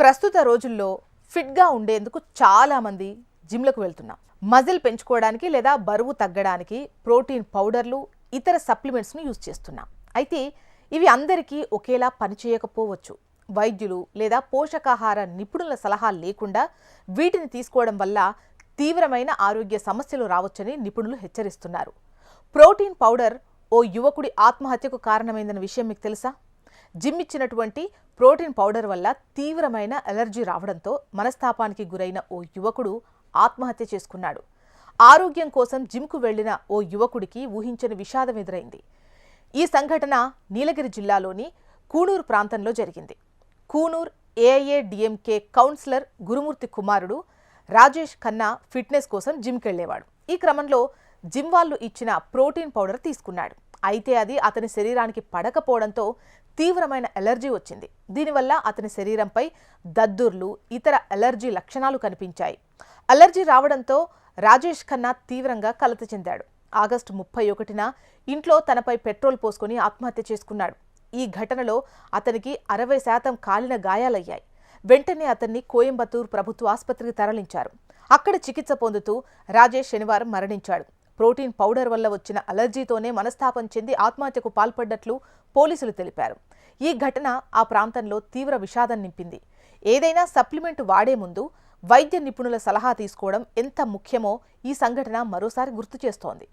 ప్రస్తుత రోజుల్లో ఫిట్గా ఉండేందుకు చాలామంది జిమ్లకు వెళ్తున్నాం. మజిల్ పెంచుకోవడానికి లేదా బరువు తగ్గడానికి ప్రోటీన్ పౌడర్లు ఇతర సప్లిమెంట్స్ను యూజ్ చేస్తున్నాం. అయితే ఇవి అందరికీ ఒకేలా పనిచేయకపోవచ్చు వైద్యులు లేదా పోషకాహార నిపుణుల సలహా లేకుండా వీటిని తీసుకోవడం వల్ల తీవ్రమైన ఆరోగ్య సమస్యలు రావచ్చని నిపుణులు హెచ్చరిస్తున్నారు. ప్రోటీన్ పౌడర్ ఓ యువకుడి ఆత్మహత్యకు కారణమైందన్న విషయం మీకు తెలుసా? జిమ్ ఇచ్చినటువంటి ప్రోటీన్ పౌడర్ వల్ల తీవ్రమైన అలర్జీ రావడంతో మనస్తాపానికి గురైన ఓ యువకుడు ఆత్మహత్య చేసుకున్నాడు. ఆరోగ్యం కోసం జిమ్కు వెళ్ళిన ఓ యువకుడికి ఊహించని విషాదం ఎదురైంది. ఈ సంఘటన నీలగిరి జిల్లాలోని కూనూరు ప్రాంతంలో జరిగింది. కూనూర్ ఏఐఏడిఎంకే కౌన్సిలర్ గురుమూర్తి కుమారుడు రాజేష్ ఖన్నా ఫిట్నెస్ కోసం జిమ్కి వెళ్ళేవాడు ఈ క్రమంలో జిమ్ వాళ్ళు ఇచ్చిన ప్రోటీన్ పౌడర్ తీసుకున్నాడు. అయితే అది అతని శరీరానికి పడకపోవడంతో తీవ్రమైన ఎలర్జీ వచ్చింది. దీనివల్ల అతని శరీరంపై దద్దుర్లు ఇతర ఎలర్జీ లక్షణాలు కనిపించాయి. అలర్జీ రావడంతో రాజేష్ ఖన్నా తీవ్రంగా కలత చెందాడు. ఆగస్టు ముప్పై ఒకటిన ఇంట్లో తనపై పెట్రోల్ పోసుకొని ఆత్మహత్య చేసుకున్నాడు. ఈ ఘటనలో అతనికి అరవై శాతం కాలిన గాయాలయ్యాయి. వెంటనే అతన్ని కోయంబత్తూరు ప్రభుత్వ ఆసుపత్రికి తరలించారు. అక్కడ చికిత్స పొందుతూ రాజేష్ శనివారం మరణించాడు. ప్రోటీన్ పౌడర్ వల్ల వచ్చిన అలర్జీతోనే మనస్తాపం చెంది ఆత్మహత్యకు పాల్పడ్డట్లు పోలీసులు తెలిపారు. ఈ ఘటన ఆ ప్రాంతంలో తీవ్ర విషాదం నింపింది. ఏదైనా సప్లిమెంట్ వాడే ముందు వైద్య నిపుణుల సలహా తీసుకోవడం ఎంత ముఖ్యమో ఈ సంఘటన మరోసారి గుర్తు చేస్తోంది.